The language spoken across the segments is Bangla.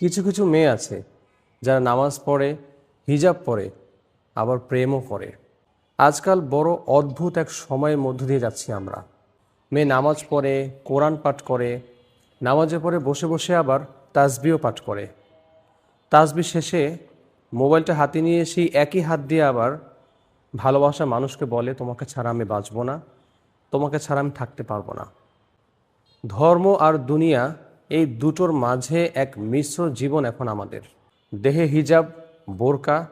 কিছু কিছু মেয়ে আছে যারা নামাজ পড়ে, হিজাব পড়ে, আবার প্রেমও করে। আজকাল বড় অদ্ভুত এক সময়ের মধ্য দিয়ে যাচ্ছি আমরা। মেয়ে নামাজ পড়ে, কোরআন পাঠ করে, নামাজে পড়ে বসে বসে আবার তাসবিও পাঠ করে। তাসবি শেষে মোবাইলটা হাতে নিয়ে সেই একই হাত দিয়ে আবার ভালোবাসা মানুষকে বলে, তোমাকে ছাড়া আমি বাঁচবো না, তোমাকে ছাড়া আমি থাকতে পারব না। ধর্ম আর দুনিয়া এই দুটোর মাঝে এক মিশ্র জীবন এখন আমাদের। দেহে হিজাব, বোরকা,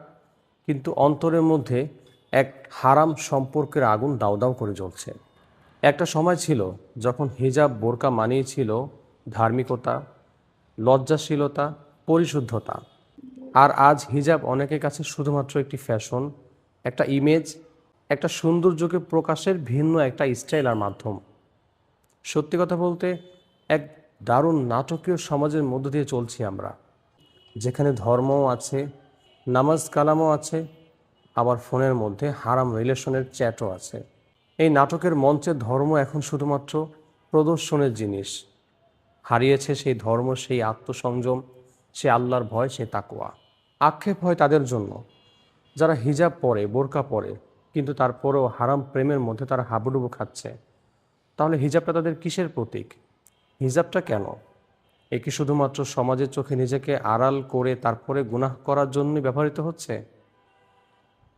কিন্তু অন্তরের মধ্যে এক হারাম সম্পর্কের আগুন দাউ দাউ করে জ্বলছে। একটা সময় ছিল যখন হিজাব, বোরকা মানেই ছিল ধার্মিকতা, লজ্জাশীলতা, পরিশুদ্ধতা। আর আজ হিজাব অনেকের কাছে শুধুমাত্র একটি ফ্যাশন, একটা ইমেজ একটা সৌন্দর্যকে প্রকাশের ভিন্ন একটা স্টাইল আর মাধ্যম। সত্যি কথা বলতে, এক দারুণ নাটকীয় সমাজের মধ্য দিয়ে চলছি আমরা। যেখানে ধর্মও আছে, নামাজ কালামও আছে, আবার ফোনের মধ্যে হারাম রিলেশনের চ্যাটও আছে। এই নাটকের মঞ্চে ধর্ম এখন শুধুমাত্র প্রদর্শনের জিনিস। হারিয়েছে সেই ধর্ম, সেই আত্মসংযম, সে আল্লাহর ভয়, সে তাকুয়া আক্ষেপ হয় তাদের জন্য। যারা হিজাব পরে, বোরকা পরে, কিন্তু তারপরেও হারাম প্রেমের মধ্যে তারা হাবুডুবু খাচ্ছে। তাহলে হিজাবটা তাদের কিসের প্রতীক? হিজাবটা কেন? এ কি শুধুমাত্র সমাজের চোখে নিজেকে আড়াল করে তারপরে গুনাহ করার জন্যই ব্যবহৃত হচ্ছে?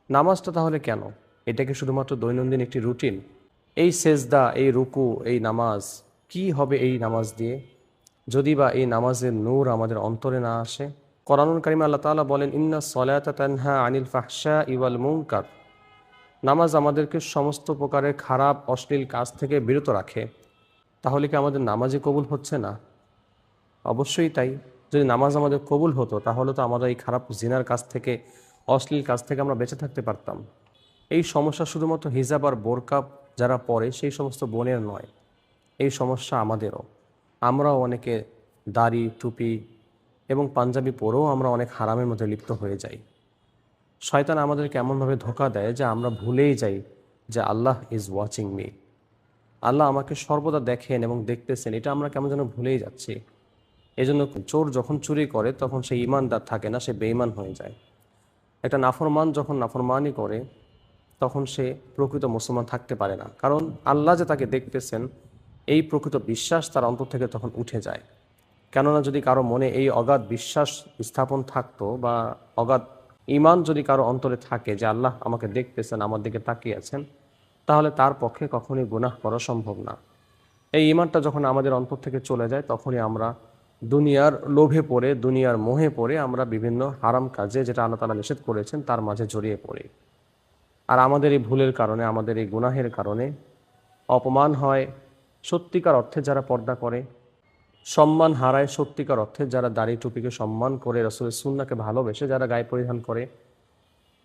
নামাজটা তাহলে কেন? এটা কি শুধুমাত্র দৈনন্দিন একটি রুটিন? এই সেজদা, এই রুকু, এই নামাজ, কি হবে এই নামাজ দিয়ে? যদি বা এই নামাজের নূর আমাদের অন্তরে না আসে? কোরআনুল কারিম আল্লাহ তাআলা বলেন, ইন্না সলায়াতা তানহা আনিল ফাহশা ইওয়াল মুনকার। নামাজ আমাদেরকে সমস্ত প্রকারের খারাপ, অশ্লীল কাজ থেকে বিরত রাখে। তাহলে কি আমাদের নামাজে কবুল হচ্ছে না? অবশ্যই তাই। যদি নামাজ আমাদের কবুল হতো, তাহলে তো আমরা এই খারাপ জিনার কাছ থেকে, অশ্লীল কাজ থেকে আমরা বেঁচে থাকতে পারতাম। এই সমস্যা শুধুমাত্র হিজাব আর বোরকাপ যারা পড়ে সেই সমস্ত বোনের নয়। এই সমস্যা আমাদেরও। আমরাও অনেকে দাড়ি, টুপি এবং পাঞ্জাবি পরেও আমরা অনেক হারামের মধ্যে লিপ্ত হয়ে যাই। শয়তান আমাদেরকে এমনভাবে ধোকা দেয় যে আমরা ভুলেই যাই যে Allah is watching me Allah আমাকে সর্বদা দেখেন এবং দেখতেছেন। এটা আমরা কেমন যেন ভুলেই যাচ্ছি। এই জন্য চোর যখন চুরি করে, তখন সে ইমানদার থাকে না, সে বেইমান হয়ে যায়। একটা নাফরমান যখন নাফরমানই করে, তখন সে প্রকৃত মুসলমান থাকতে পারে না। কারণ আল্লাহ যে তাকে দেখতেছেন, এই প্রকৃত বিশ্বাস তার অন্তর থেকে তখন উঠে যায়। কেননা যদি কারও মনে এই অগাধ বিশ্বাস স্থাপন থাকতো বা অগাধ ইমান যদি কারও অন্তরে থাকে যে আল্লাহ আমাকে দেখতেছেন, আমার দিকে তাকিয়ে আছেন তাহলে তার পক্ষে কখনই গুনাহ করা সম্ভব না। এই ইমানটা যখন আমাদের অন্তর থেকে চলে যায়, তখনই আমরা দুনিয়ার লোভে পড়ে, দুনিয়ার মোহে পড়ে আমরা বিভিন্ন হারাম কাজে যেটা আল্লাহ তালা নিষেধ করেছেন, তার মাঝে জড়িয়ে পড়ি। আর আমাদের এই ভুলের কারণে, আমাদের এই গুনাহের কারণে অপমান হয় সত্যিকার অর্থে যারা পর্দা করে, সম্মান হারায় সত্যিকার অর্থে যারা দাড়ি টুপিকে সম্মান করে, রসুলের সুন্নাকে ভালোবেসে যারা গায়ে পরিধান করে,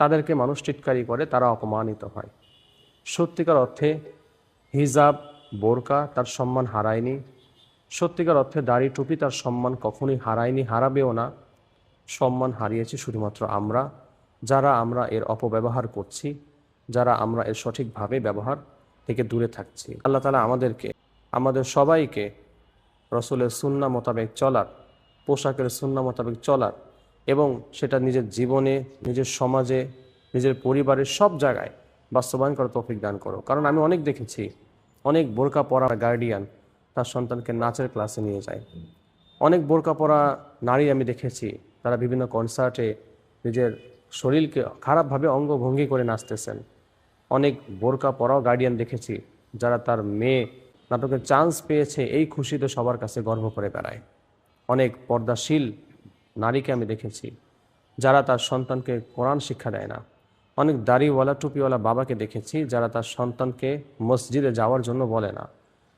তাদেরকে মানুষ টিটকারি করে, তারা অপমানিত হয়। সত্যিকার অর্থে হিজাব, বোরকা তার সম্মান হারায়নি। সত্যিকার অর্থে দাড়ি টুপি তার সম্মান কখনোই হারায়নি, হারাবেও না। সম্মান হারিয়েছি শুধুমাত্র আমরা, যারা আমরা এর অপব্যবহার করছি, যারা আমরা এর সঠিকভাবে ব্যবহার থেকে দূরে থাকছি। আল্লাহ তালা আমাদেরকে, আমাদের সবাইকে রসুলের সুন্না মোতাবেক চলার, পোশাকের সুন্না মোতাবেক চলার এবং সেটা নিজের জীবনে, নিজের সমাজে, নিজের পরিবারের সব জায়গায় বাস্তবায়ন করার তৌফিক দান করো। কারণ আমি অনেক দেখেছি, অনেক বোরকা পরা গার্ডিয়ান তার সন্তানকে নাচের ক্লাসে নিয়ে যায়। অনেক বোরকা পরা নারী আমি দেখেছি, তারা বিভিন্ন কনসার্টে নিজের শরীরকে খারাপভাবে অঙ্গভঙ্গি করে নাচতেছেন। অনেক বোরকা পরাও গার্ডিয়ান দেখেছি, যারা তার মেয়ে নাটকের চান্স পেয়েছে, এই খুশিতে সবার কাছে গর্ব করে বেড়ায়। অনেক পর্দাশীল নারীকে আমি দেখেছি, যারা তার সন্তানকে কোরআন শিক্ষা দেয় না। অনেক দাড়িওয়ালা, টুপিওয়ালা বাবাকে দেখেছি যারা তার সন্তানকে মসজিদে যাওয়ার জন্য বলে না।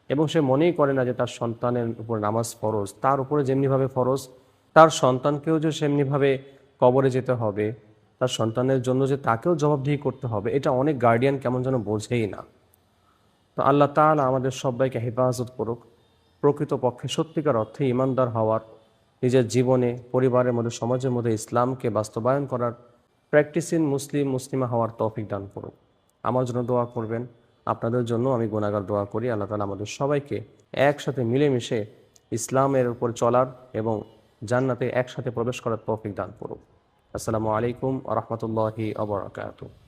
এবং সে মনেই করে না যে তার সন্তানের উপর নামাজ ফরজ, তার উপরে যেমনিভাবে ফরজ, তার সন্তানকেও যে সেমনিভাবে কবরে যেতে হবে, তার সন্তানের জন্য যে তাকেও জবাবদিহি করতে হবে, এটা অনেক গার্ডিয়ান কেমন যেন বোঝেই না। তো আল্লাহ তাআলা আমাদের সবাইকে হেফাজত করুক, প্রকৃতপক্ষে সত্যিকার অর্থে ইমানদার হওয়ার, নিজের জীবনে, পরিবারের মধ্যে, সমাজের মধ্যে ইসলামকে বাস্তবায়ন করার প্র্যাকটিসিং মুসলিম, মুসলিমা হওয়ার তৌফিক দান করুন। আমার জন্য দোয়া করবেন। আপনাদের জন্য আমি গুণাগার দোয়া করি। আল্লাহ তালা আমাদের সবাইকে একসাথে মিলেমিশে ইসলামের উপর চলার এবং জান্নাতে একসাথে প্রবেশ করার তৌফিক দান করুক। আসসালামু আলাইকুম আ রহমতুল্লাহি আবরাকাতু